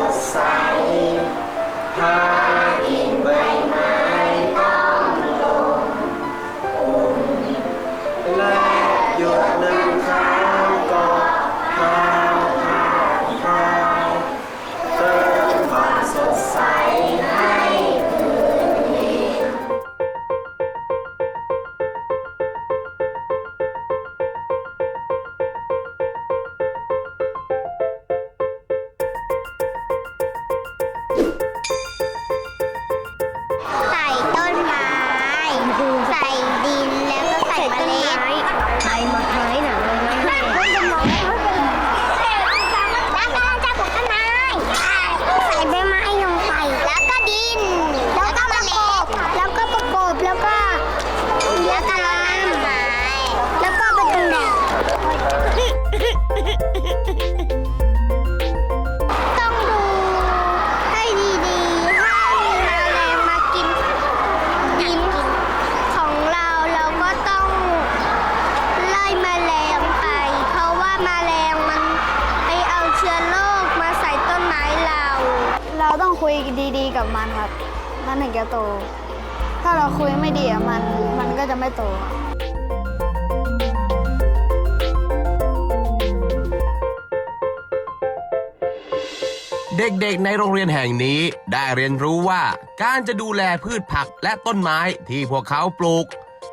ดใสพา กับมันครับ มันถึงจะโต ถ้าเราคุยไม่ดีมันมันก็จะไม่โตเด็กๆ ในโรงเรียนแห่งนี้ได้เรียนรู้ว่าการจะดูแลพืชผักและต้นไม้ที่พวกเขาปลูก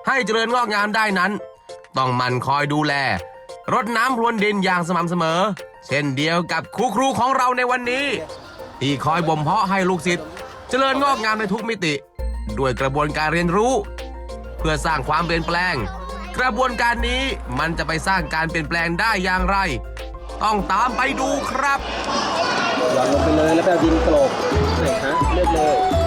ให้เจริญงอกงามได้นั้น ต้องมันคอยดูแล รดน้ำพรวนดินอย่างสม่ำเสมอ เช่นเดียวกับครูครูของเราในวันนี้ ที่คอยบ่มเพาะให้ลูกศิษย์ เจริญงอกงามในทุกมิติ ด้วยกระบวนการเรียนรู้ เพื่อสร้างความเปลี่ยนแปลง กระบวนการนี้มันจะไปสร้างการเปลี่ยนแปลงได้อย่างไร ต้องตามไปดูครับหย่อนลงไปเลยแล้วไปเอาดินกลบไหนฮะเลือกเลย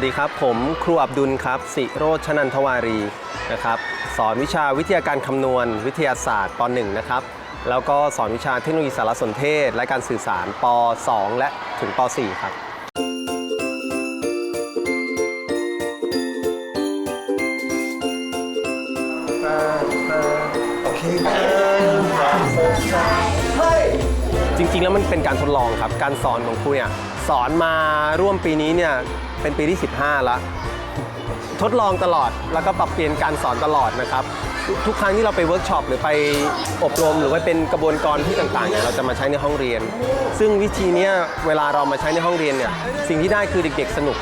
วัสดีครับ ผมครูอับดุลครับ สิโรชนันทวารีนะครับสอนวิชาวิทยาการคำนวณ วิทยาศาสตร์ป .1 นะครับแล้วก็สอนวิชาเทคโนโลยีสารสนเทศ และการสื่อสารป .2 และถึงป .4 ครับโอเคเฮ้ยจริงๆแล้วมันเป็นการทดลองครับ การสอนของครูเนี่ยสอนมาร่วมปีนี้เนี่ย เป็นปีที่ 15แล้วทดลองตลอดแล้วก็ปรับเปลี่ยนการสอนตลอดนะครับ ทุกครั้งที่เราไปเวิร์กช็อปหรือไปอบรมหรือว่าเป็นกระบวนการที่ต่างๆเนี่ยเราจะมาใช้ในห้องเรียน ซึ่งวิธีเนี้ยเวลาเรามาใช้ในห้องเรียนเนี่ยสิ่งที่ได้คือเด็กๆสนุก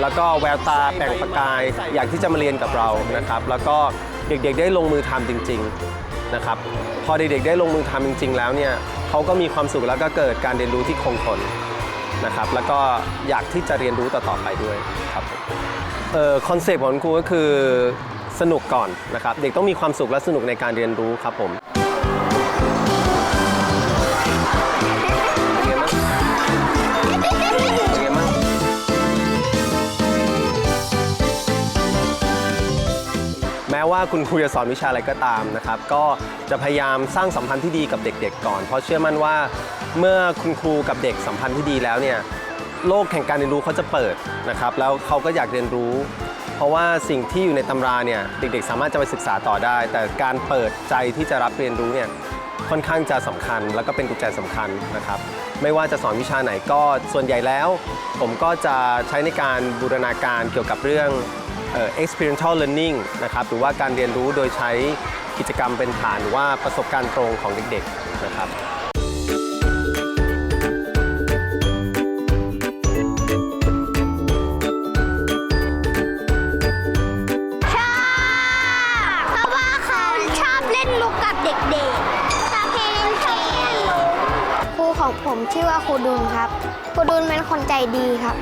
แล้วก็แววตาแปล่งประกายอยากที่จะมาเรียนกับเรานะครับ แล้วก็เด็กๆได้ลงมือทำจริง ๆนะครับ พอเด็กๆได้ลงมือทำจริง ๆ แล้วเนี่ยเขาก็มีความสุขแล้วก็เกิดการเรียนรู้ที่คงทน นะครับ แล้วก็อยากที่จะเรียนรู้ต่อๆไปด้วยครับเอ่อคอนเซปต์ของคุณครูก็คือสนุกก่อนนะครับ เด็กต้องมีความสุขและสนุกในการเรียนรู้ครับผม ว่าคุณครูจะสอนวิชาอะไรก็ตามนะครับ ก็จะพยายามสร้างสัมพันธ์ที่ดีกับเด็ก ๆ ก่อน เพราะเชื่อมั่นว่าเมื่อคุณครูกับเด็กสัมพันธ์ที่ดีแล้วเนี่ยโลกแห่งการเรียนรู้เขาจะเปิดนะครับ แล้วเขาก็อยากเรียนรู้ เพราะว่าสิ่งที่อยู่ในตำราเนี่ยเด็กๆ สามารถจะไปศึกษาต่อได้ แต่การเปิดใจที่จะรับเรียนรู้เนี่ยค่อนข้างจะสำคัญ แล้วก็เป็นกุญแจสำคัญนะครับ ไม่ว่าจะสอนวิชาไหนก็ส่วนใหญ่แล้ว ผมก็จะใช้ในการบูรณาการเกี่ยวกับเรื่อง experiential learning นะครับหรือว่าการเรียนรู้โดยใช้กิจกรรมเป็นฐานหรือว่าประสบการณ์ตรงของเด็กๆนะครับชอบเพราะว่าเขาชอบเล่นมุกกับเด็กๆชอบให้เล่นเกมครูของผมชื่อว่าครูดุลครับครูดุลเป็นคนใจดีครับ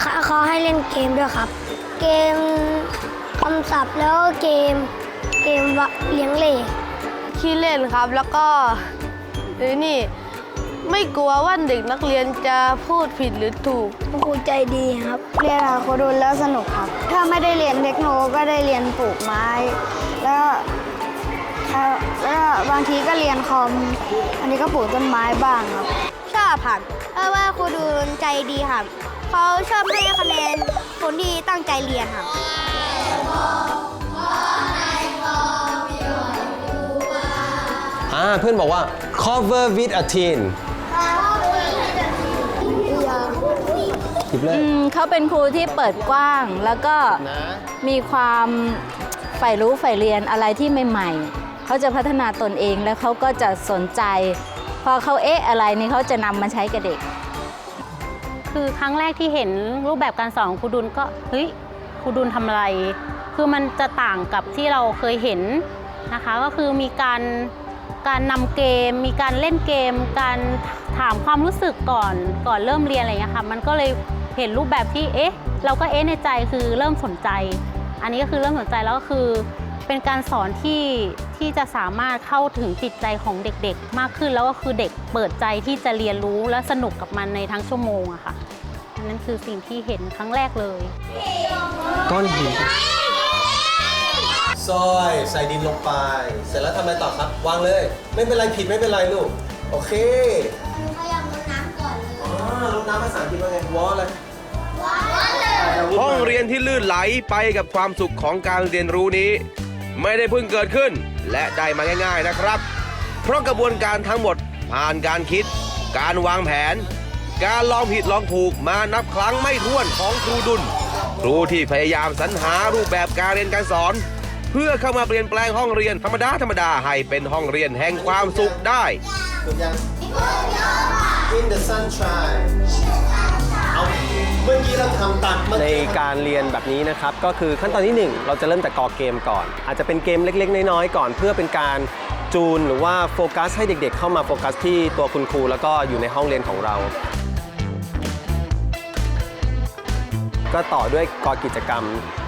เขาเขาให้เล่นเกมด้วยครับ เกมคำศัพท์แล้วก็เกมเกมวะเลี้ยงเหล่ขี้เล่นครับแล้วก็เอ้ยนี่ไม่กลัวว่าเด็กนักเรียนจะพูดผิดหรือถูกครูใจดีครับ เรียนกับครูดุลแล้วสนุกครับ ถ้าไม่ได้เรียนเทคโนก็ได้เรียนปลูกไม้ แล้วครับแล้วก็บางทีก็เรียนคอม อันนี้ก็ปลูกต้นไม้บ้างครับชอบค่ะเพราะว่าครูดูนใจดีค่ะ เขาชอบให้คะแนนคนที่ตั้งใจเรียนค่ะอ่าเพื่อนบอกว่า cover with a teen หยิบเลย อืมเขาเป็นครูที่เปิดกว้างแล้วก็มีความใฝ่รู้ใฝ่เรียนอะไรที่ใหม่ๆ เขาจะพัฒนาตนเองแล้วเขาก็จะสนใจ พอเขาเอ๊ะอะไรนี่เขาจะนำมาใช้กับเด็ก คือครั้งแรกที่เห็นรูปแบบการสอนของครูดุลก็เฮ้ยครูดุลทำอะไร คือมันจะต่างกับที่เราเคยเห็นนะคะ ก็คือมีการการนำเกม มีการเล่นเกม การถามความรู้สึกก่อนก่อนเริ่มเรียนอะไรอย่างเงี้ยค่ะ มันก็เลยเห็นรูปแบบที่เอ๊ะ เราก็เอ๊ะในใจคือเริ่มสนใจ อันนี้ก็คือเริ่มสนใจแล้วก็คือ เป็นการสอนที่ที่จะสามารถเข้าถึงจิตใจของเด็กๆ มากขึ้นแล้วก็คือเด็กเปิดใจที่จะเรียนรู้และสนุกกับมันในทั้งชั่วโมงอะค่ะอันนั้นคือสิ่งที่เห็นครั้งแรกเลยก้อนหินซอยใส่ดินลงไป เสร็จแล้วทำอะไรต่อครับ วางเลย ไม่เป็นไรผิดไม่เป็นไรลูก โอเคเขาอยากรดน้ำก่อนเลยอ๋อรดน้ำภาษาอังกฤษว่าไงวอลเลยห้องเรียนที่ลื่นไหลไปกับความสุขของการเรียนรู้นี้ ไม่ได้เพิ่งเกิดขึ้น และได้มาง่าย ๆนะครับ เพราะกระบวนการทั้งหมดผ่านการคิด การวางแผน การลองผิดลองถูกมานับครั้งไม่ถ้วนของครูดุลครูที่พยายามสรรหารูปแบบการเรียนการสอน เพื่อเข้ามาเปลี่ยนแปลงห้องเรียนธรรมดาธรรมดาให้เป็นห้องเรียนแห่งความสุขได้ In the sunshine เมื่อกี้เราทำตัดในการเรียนแบบนี้นะครับ ก็คือขั้นตอนที่ 1 เราจะเริ่มจากกอเกมก่อน อาจจะเป็นเกมเล็ก ๆ น้อยๆก่อน เพื่อเป็นการจูนหรือว่าโฟกัสให้เด็ก ๆ เข้ามาโฟกัสที่ตัวคุณครู แล้วก็อยู่ในห้องเรียนของเรา ก็ต่อด้วยกอกิจกรรม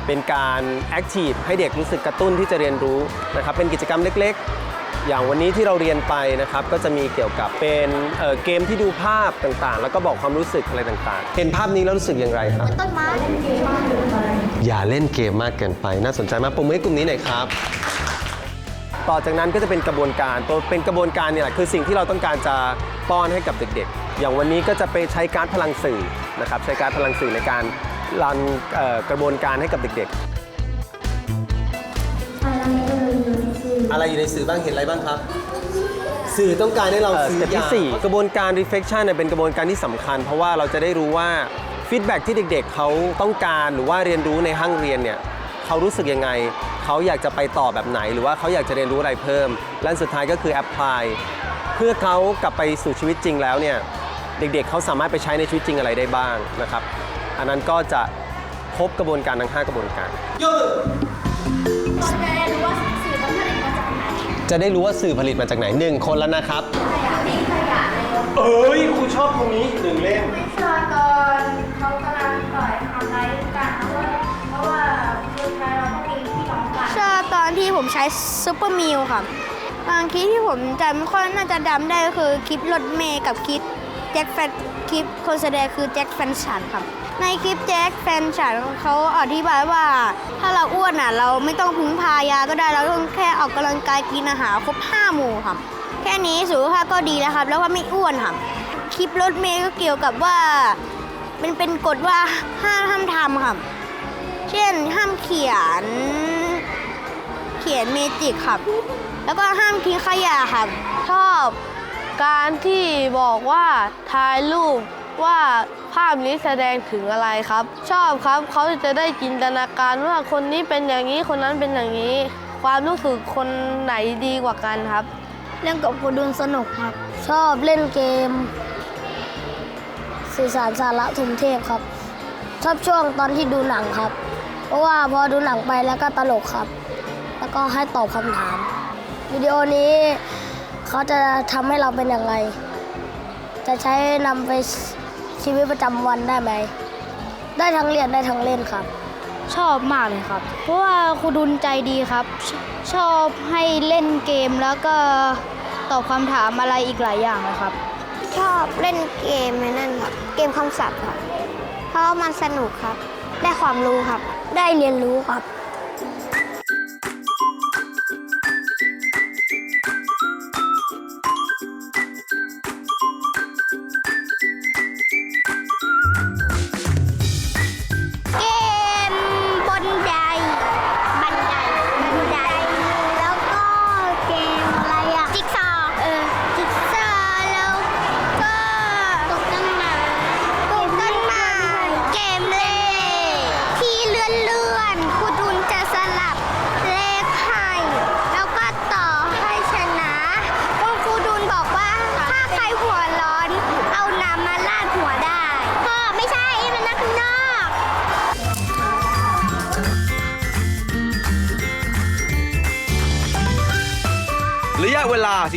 เป็นการแอคทีฟให้เด็กรู้สึกกระตุ้นที่จะเรียนรู้นะครับเป็นกิจกรรมเล็กๆ อย่างวันนี้ที่เราเรียนไปนะครับก็จะมีเกี่ยวกับเป็นเอ่อเกมที่ดูภาพต่างๆ แล้วก็บอกความรู้สึกอะไรต่างๆ เห็นภาพนี้แล้วรู้สึกอย่างไรครับ ต้นไม้อย่าเล่นเกมมากเกินไป น่าสนใจมากปุ่มให้กลุ่มนี้หน่อยครับ ต่อจากนั้นก็จะเป็นกระบวนการตัวเป็นกระบวนการเนี่ยแหละคือสิ่งที่เราต้องการจะป้อนให้กับเด็กๆ อย่างวันนี้ก็จะไปใช้การดพลังสื่อนะครับใช้การดพลังสื่อในการรันเอ่อกระบวนการให้กับเด็กๆ อะไรอยู่ในสื่อบ้างเห็นอะไรบ้างครับ สื่อต้องการให้เราซื้อที่ 4 กระบวนการ reflection เนี่ยเป็นกระบวนการที่สำคัญ เพราะว่าเราจะได้รู้ว่าฟีดแบ็ที่เด็กๆ เขาต้องการหรือว่าเรียนรู้ในห้องเรียนเนี่ยเขารู้สึกยังไง เขาอยากจะไปต่อแบบไหน หรือว่าเขาอยากจะเรียนรู้อะไรเพิ่ม และอันสุดท้ายก็คือ apply เพื่อเขากลับไปสู่ชีวิตจริงแล้วเนี่ยเด็กๆ เขาสามารถไปใช้ในชีวิตจริงอะไรได้บ้างนะครับอันนั้นก็จะครบกระบวนการทั้ง5กระบวนการ จะได้รู้ว่าสื่อผลิตมาจากไหนหนึ่งคนแล้วนะครับเอ้ยครูชอบตรงนี้หนึ่งเล่มชอบตอนเขากำลังปล่อยทำไรกันเพราะว่าเพราะว่าสุดท้ายเราต้องกินที่น้องกัน ชอบตอนที่ผมใช้ซูเปอร์มิลค่ะ บางคลิปที่ผมจำไม่ค่อยน่าจะจำได้ก็คือคลิปรถเมย์กับคลิป แจ็คแฟนคลิปคนแสดงคือแจ็คแฟนฉันครับ ในคลิปแจ็คแฟนฉันเขาอธิบายว่า ถ้าเราอ้วนอะ เราไม่ต้องพึ่งพายาก็ได้เราต้องแค่ออกกำลังกายกินอาหารครบ5หมู่ครับ แค่นี้สุขภาพก็ดีแล้วครับ แล้วก็ไม่อ้วนครับ คลิปรถเมย์ก็เกี่ยวกับว่ามันเป็นกฎว่าห้ามห้ามทำครับ เช่นห้ามเขียน เขียนเมจิกครับ แล้วก็ห้ามทิ้งขยะครับ ชอบ การที่บอกว่าถ่ายรูปว่าภาพนี้แสดงถึงอะไรครับ ชอบครับเขาจะได้จินตนาการว่าคนนี้เป็นอย่างนี้คนนั้นเป็นอย่างนี้ ความรู้สึกคนไหนดีกว่ากันครับ เล่นกับครูดุลสนุกครับ ชอบเล่นเกม สื่อสารสาระทุมเทพครับ ชอบช่วงตอนที่ดูหนังครับ เพราะว่าพอดูหนังไปแล้วก็ตลกครับ แล้วก็ให้ตอบคำถามวิดีโอนี้ เขาจะทำให้เราเป็นอย่างไร จะใช้นำไปชีวิตประจำวันได้ไหม ได้ทั้งเรียนได้ทั้งเล่นครับ ชอบมากเลยครับ เพราะว่าครูดุลใจดีครับชชอบให้เล่นเกมแล้วก็ตอบคำถามอะไรอีกหลายอย่างเลยครับ ชอบเล่นเกมนั่นครับเกมคำศัพท์ครับ เพราะมันสนุกครับ ได้ความรู้ครับ ได้เรียนรู้ครับ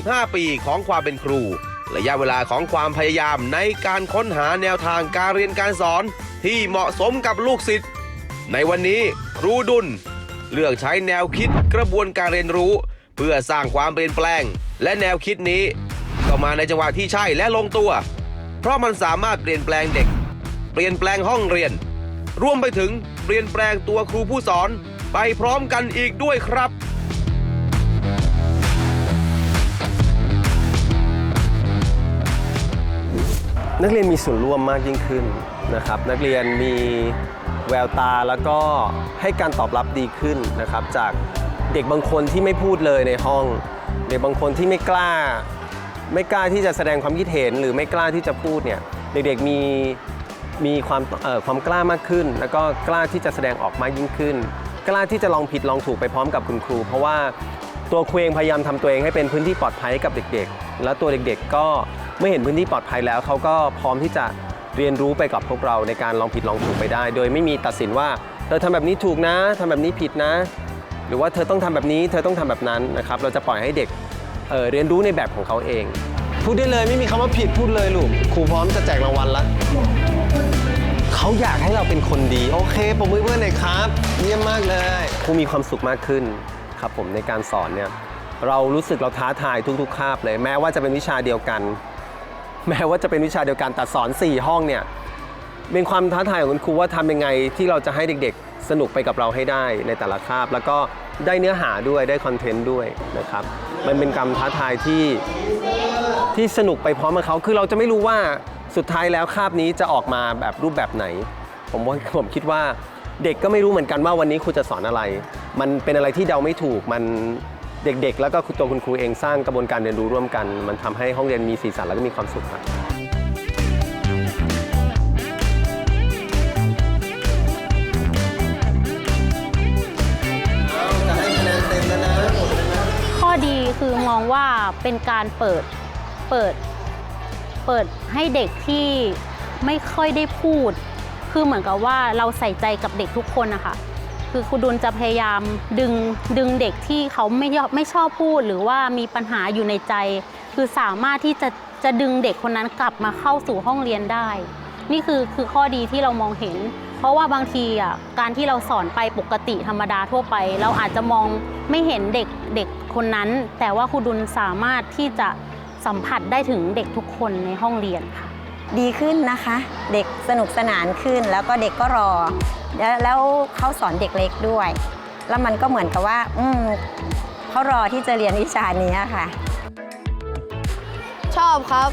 45 ปีของความเป็นครู ระยะเวลาของความพยายามในการค้นหาแนวทางการเรียนการสอนที่เหมาะสมกับลูกศิษย์ ในวันนี้ครูดุลเลือกใช้แนวคิดกระบวนการเรียนรู้ เพื่อสร้างความเปลี่ยนแปลง และแนวคิดนี้ก็มาในจังหวะที่ใช่และลงตัว เพราะมันสามารถเปลี่ยนแปลงเด็ก เปลี่ยนแปลงห้องเรียน รวมไปถึงเปลี่ยนแปลงตัวครูผู้สอนไปพร้อมกันอีกด้วยครับ นักเรียนมีส่วนร่วมมากยิ่งขึ้นนะครับ นักเรียนมีแววตาแล้วก็ให้การตอบรับดีขึ้นนะครับ จากเด็กบางคนที่ไม่พูดเลยในห้อง เด็กบางคนที่ไม่กล้า ไม่กล้าที่จะแสดงความคิดเห็นหรือไม่กล้าที่จะพูดเนี่ยเด็กๆมีมีความความกล้ามากขึ้น แล้วก็กล้าที่จะแสดงออกมากยิ่งขึ้น กล้าที่จะลองผิดลองถูกไปพร้อมกับคุณครู เพราะว่าตัวครูเองพยายามทำตัวเองให้เป็นพื้นที่ปลอดภัยให้กับเด็กๆ แล้วตัวเด็กๆก็ เมื่อเห็นพื้นที่ปลอดภัยแล้วเขาก็พร้อมที่จะเรียนรู้ไปกับพวกเราในการลองผิดลองถูกไปได้ โดยไม่มีตัดสินว่าเธอทำแบบนี้ถูกนะทำแบบนี้ผิดนะ หรือว่าเธอต้องทำแบบนี้ เธอต้องทำแบบนั้นนะครับ เราจะปล่อยให้เด็กเเรียนรู้ในแบบของเขาเอง พูดได้เลยไม่มีคำว่าผิดพูดเลยลูกครูพร้อมจะแจกรางวัลล้วเขาอยากให้เราเป็นคนดี โอเคปรบมือเพื่อนหน่อยครับ เยี่ยมมากเลยครูมีความสุขมากขึ้นครับผมในการสอนเนี่ยเรารู้สึกเราท้าทายทุกๆคาบเลย แม้ว่าจะเป็นวิชาเดียวกัน แม้ว่าจะเป็นวิชาเดียวกันแต่สอน 4 ห้องเนี่ยเป็นความท้าทายของคุณครูว่าทำยังไงที่เราจะให้เด็กๆ สนุกไปกับเราให้ได้ในแต่ละคาบ แล้วก็ได้เนื้อหาด้วยได้คอนเทนต์ด้วยนะครับมันเป็นการท้าทายที่ที่สนุกไปพร้อมกับเขาคือเราจะไม่รู้ว่าสุดท้ายแล้วคาบนี้จะออกมาแบบรูปแบบไหน ผมว่าผมคิดว่าเด็กก็ไม่รู้เหมือนกันว่าวันนี้ครูจะสอนอะไร มันเป็นอะไรที่เดาไม่ถูกมัน เด็กๆ แล้วก็ตัวคุณครูเองสร้างกระบวนการเรียนรู้ร่วมกัน มันทำให้ห้องเรียนมีสีสันแล้วก็มีความสุขครับข้อดีคือมองว่าเป็นการเปิดเปิดเปิดให้เด็กที่ไม่ค่อยได้พูด คือเหมือนกับว่าเราใส่ใจกับเด็กทุกคนนะคะ คือครูดุลจะพยายามดึงดึงเด็กที่เขาไม่ยอมไม่ชอบพูด หรือว่ามีปัญหาอยู่ในใจ คือสามารถที่จะจะดึงเด็กคนนั้นกลับมาเข้าสู่ห้องเรียนได้ นี่คือคือข้อดีที่เรามองเห็น เพราะว่าบางทีอะการที่เราสอนไปปกติธรรมดาทั่วไป เราอาจจะมองไม่เห็นเด็กเด็กคนนั้น แต่ว่าครูดุลสามารถที่จะสัมผัสได้ถึงเด็กทุกคนในห้องเรียนค่ะดีขึ้นนะคะ เด็กสนุกสนานขึ้นแล้วก็เด็กก็รอ แล้วแล้วเขาสอนเด็กเล็กด้วย แล้วมันก็เหมือนกับว่าอืมเขารอที่จะเรียนวิชานี้ค่ะ ชอบครับ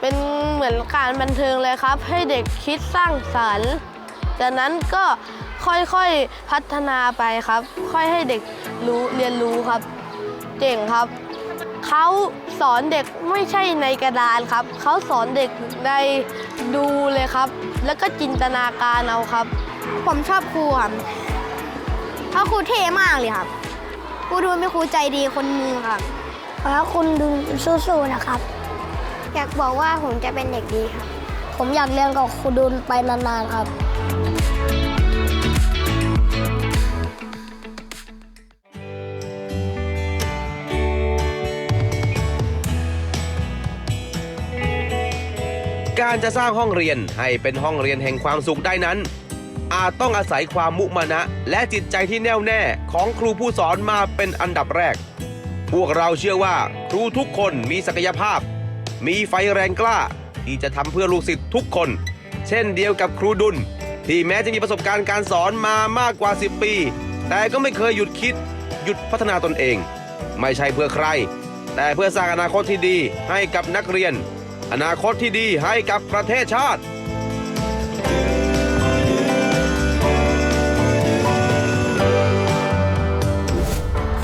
เป็นเหมือนการบันเทิงเลยครับ ให้เด็กคิดสร้างสรรค์จากนั้นก็ค่อยๆพัฒนาไปครับ ค่อยให้เด็กรู้เรียนรู้ครับเก่งครับเขาสอนเด็กไม่ใช่ในกระดานครับ เขาสอนเด็กในดูเลยครับ แล้วก็จินตนาการเอาครับ ผมชอบครูครับเพราะครูเท่มากเลยครับ ครูดูเป็นครูใจดีคนหนึงครับขอให้คุณดุลสู้ๆนะครับ อยากบอกว่าผมจะเป็นเด็กดีครับ ผมอยากเรียนกับครูดุลไปนานๆครับ การจะสร้างห้องเรียนให้เป็นห้องเรียนแห่งความสุขได้นั้น อาจต้องอาศัยความมุมานะ และจิตใจที่แน่วแน่ของครูผู้สอนมาเป็นอันดับแรก พวกเราเชื่อว่าครูทุกคนมีศักยภาพ มีไฟแรงกล้า ที่จะทำเพื่อลูกศิษย์ทุกคน เช่นเดียวกับครูดุล ที่แม้จะมีประสบการณ์การสอนมามากกว่า 10 ปี แต่ก็ไม่เคยหยุดคิด หยุดพัฒนาตนเอง ไม่ใช่เพื่อใคร แต่เพื่อสร้างอนาคตที่ดีให้กับนักเรียน อนาคตที่ดีให้กับประเทศชาติ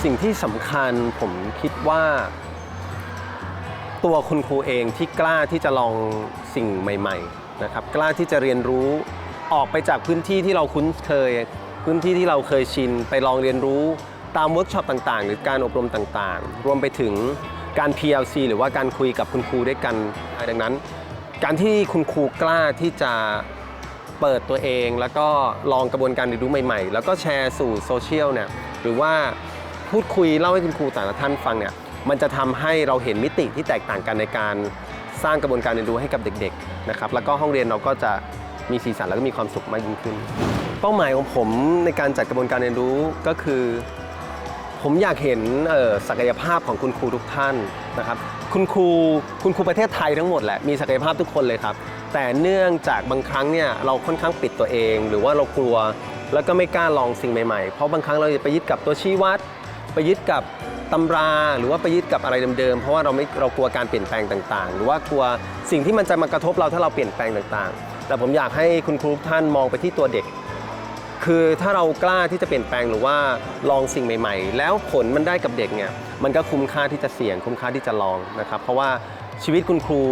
สิ่งที่สำคัญผมคิดว่า ตัวคุณครูเองที่กล้าที่จะลองสิ่งใหม่ๆนะครับกล้าที่จะเรียนรู้ออกไปจากพื้นที่ที่เราคุ้นเคย พื้นที่ที่เราเคยชิน ไปลองเรียนรู้ตามเวิร์กช็อปต่างๆ หรือการอบรมต่างๆ รวมไปถึงการ PLC หรือว่าการคุยกับคุณครูด้วยกัน ดังนั้น การที่คุณครูกล้าที่จะเปิดตัวเอง แล้วก็ลองกระบวนการเรียนรู้ใหม่ๆ แล้วก็แชร์สู่โซเชียลเนี่ยหรือว่า พูดคุยเล่าให้คุณครูแต่ละท่านฟังเนี่ยมันจะทำให้เราเห็นมิติที่แตกต่างกันในการสร้างกระบวนการเรียนรู้ให้กับเด็กๆนะครับแล้วก็ห้องเรียนเราก็จะมีสีสันแล้วก็มีความสุขมากยิ่งขึ้น เป้าหมายของผมในการจัดกระบวนการเรียนรู้ก็คือ ผมอยากเห็นศักยภาพของคุณครูทุกท่านนะครับคุณครูคุณครูประเทศไทยทั้งหมดแหละมีศักยภาพทุกคนเลยครับ แต่เนื่องจากบางครั้งเนี่ยเราค่อนข้างปิดตัวเอง หรือว่าเรากลัวแล้วก็ไม่กล้าลองสิ่งใหม่ๆ เพราะบางครั้งเราจะไปยึดกับตัวชี้วัด ไปยึดกับตำราหรือว่าไปยึดกับอะไรเดิมๆ เพราะว่าเราไม่เรากลัวการเปลี่ยนแปลงต่างๆ หรือว่ากลัวสิ่งที่มันจะมากระทบเราถ้าเราเปลี่ยนแปลงต่างๆ แต่ผมอยากให้คุณครูท่านมองไปที่ตัวเด็ก คือถ้าเรากล้าที่จะเปลี่ยนแปลงหรือว่าลองสิ่งใหม่ ๆ แล้วผลมันได้กับเด็กเนี่ยมันก็คุ้มค่าที่จะเสี่ยงคุ้มค่าที่จะลองนะครับ เพราะว่าชีวิตคุณครู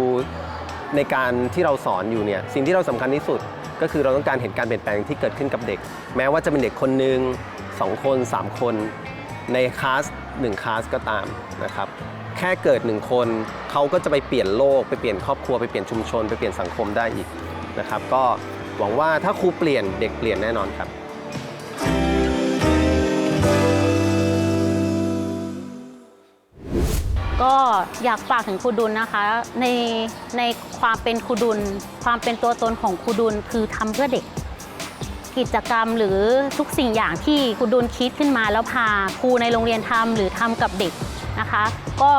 ในการที่เราสอนอยู่เนี่ยสิ่งที่เราสำคัญที่สุดก็คือเราต้องการเห็นการเปลี่ยนแปลงที่เกิดขึ้นกับเด็ก แม้ว่าจะเป็นเด็กคนหนึ่งสองคนสามคน ในคลาสหนึ่งคลาสก็ตามนะครับแค่เกิดหนึ่งคนเขาก็จะไปเปลี่ยนโลกไปเปลี่ยนครอบครัวไปเปลี่ยนชุมชน ไปเปลี่ยนสังคมได้อีกนะครับก็หวังว่าถ้าครูเปลี่ยนเด็กเปลี่ยนแน่นอนครับก็อยากฝากถึงครูดุลนะคะ ในในความเป็นครูดุล ความเป็นตัวตนของครูดุลคือทำเพื่อเด็ก กิจกรรมหรือทุกสิ่งอย่างที่ครูดุลคิดขึ้นมาแล้วพาครูในโรงเรียนทำหรือทำกับเด็กนะคะ ก็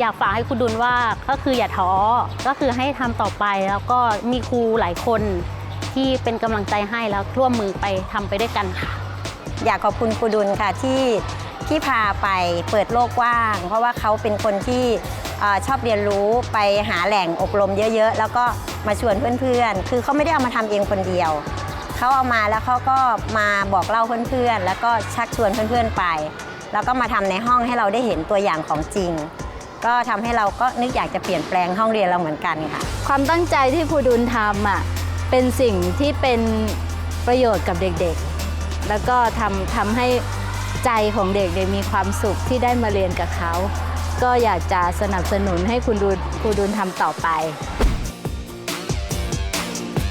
อยากฝากให้ครูดุลว่าก็คืออย่าท้อก็คือให้ทำต่อไปแล้วก็มีครูหลายคนที่เป็นกำลังใจให้แล้วร่วมมือไปทำไปด้วยกันค่ะ อยากขอบคุณครูดุลค่ะที่ที่พาไปเปิดโลกกว้าง เพราะว่าเขาเป็นคนที่ชอบเรียนรู้ไปหาแหล่งอบรมเยอะ ๆ แล้วก็มาชวนเพื่อนๆ คือเขาไม่ได้เอามาทำเองคนเดียว เขาเอามาแล้วเขาก็มาบอกเล่าเพื่อนๆ แล้วก็ชักชวนเพื่อนๆไป แล้วก็มาทำในห้องให้เราได้เห็นตัวอย่างของจริง ก็ทำให้เราก็นึกอยากจะเปลี่ยนแปลงห้องเรียนเราเหมือนกันค่ะ ความตั้งใจที่ครูดุลทำอะเป็นสิ่งที่เป็นประโยชน์กับเด็กๆ แล้วก็ทำทำให้ใจของเด็กเนี่ยมีความสุขที่ได้มาเรียนกับเขา ก็อยากจะสนับสนุนให้คุณดุลครูดุลทำต่อไป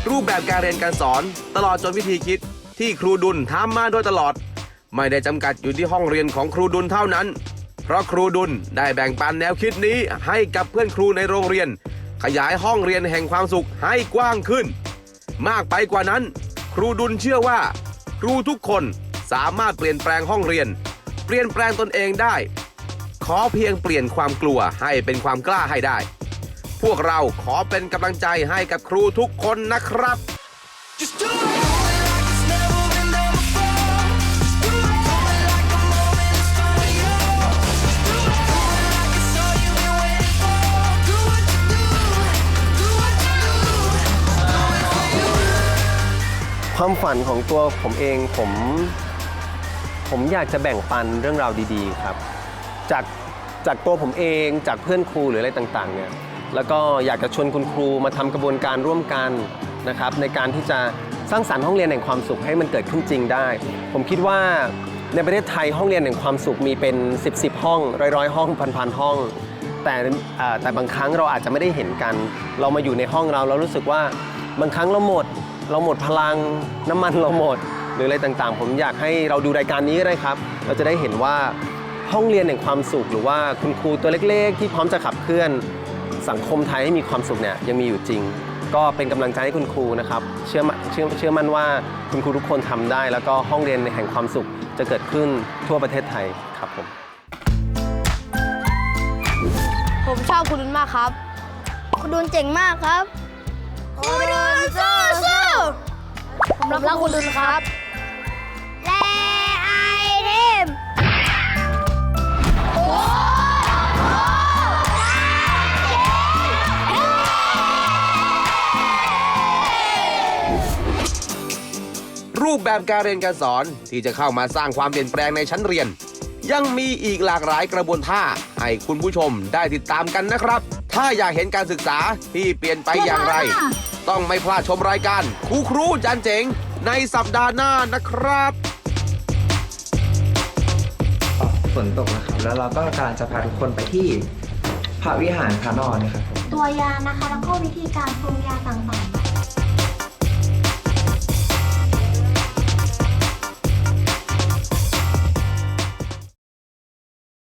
รูปแบบการเรียนการสอน ตลอดจนวิธีคิดที่ครูดุลทำมาโดยตลอด ไม่ได้จำกัดอยู่ที่ห้องเรียนของครูดุลเท่านั้น เพราะครูดุลได้แบ่งปันแนวคิดนี้ให้กับเพื่อนครูในโรงเรียน ขยายห้องเรียนแห่งความสุขให้กว้างขึ้น มากไปกว่านั้น ครูดุลเชื่อว่า ครูทุกคนสามารถเปลี่ยนแปลงห้องเรียน เปลี่ยนแปลงตนเองได้ ขอเพียงเปลี่ยนความกลัวให้เป็นความกล้าให้ได้ พวกเราขอเป็นกำลังใจให้กับครูทุกคนนะครับความฝันของตัวผมเองผมผมอยากจะแบ่งปันเรื่องราวดีๆครับ จากจากตัวผมเองจากเพื่อนครูหรืออะไรต่างๆเนี่ย แล้วก็อยากจะชวนคุณครูมาทำกระบวนการร่วมกันนะครับในการที่จะสร้างสรรค์ห้องเรียนแห่งความสุขให้มันเกิดขึ้นจริงได้ ผมคิดว่าในประเทศไทยห้องเรียนแห่งความสุขมีเป็น 10บสห้องร้อยร้อยห้องพันๆห้อง แต่แต่บางครั้งเราอาจจะไม่ได้เห็นกัน เรามาอยู่ในห้องเราเรารู้สึกว่าบางครั้งเราหมด เราหมดพลังน้ำมันเราหมด หรืออะไรต่างๆ ผมอยากให้เราดูรายการนี้ก็ได้ครับ เราจะได้เห็นว่าห้องเรียนแห่งความสุข หรือว่าคุณครูตัวเล็ก ๆ ที่พร้อมจะขับเคลื่อน สังคมไทยให้มีความสุขเนี่ยยังมีอยู่จริง ก็เป็นกำลังใจให้คุณครูนะครับเชื่อมั่นเชื่อเชื่อมั่นว่าคุณครูทุกคนทำได้ แล้วก็ห้องเรียนแห่งความสุขจะเกิดขึ้นทั่วประเทศไทยครับผมผมชอบครูดุลมากครับครูดุลเจ๋งมากครับครูดุลสู้สู้ผมรักครูดุลครับ และไอเทม รูปแบบการเรียนการสอนที่จะเข้ามาสร้างความเปลี่ยนแปลงในชั้นเรียน ยังมีอีกหลากหลายกระบวนท่า ให้คุณผู้ชมได้ติดตามกันนะครับ ถ้าอยากเห็นการศึกษาที่เปลี่ยนไปอย่างไร ต้องไม่พลาดชมรายการครูครูจันเจ๋งในสัปดาห์หน้านะครับ ฝนตกนะครับ แล้วเราก็กำลังจะพาทุกคนไปที่พระวิหารพระนอนนะครับผมตัวยานะคะ แล้วก็วิธีการปรุงยาต่างๆ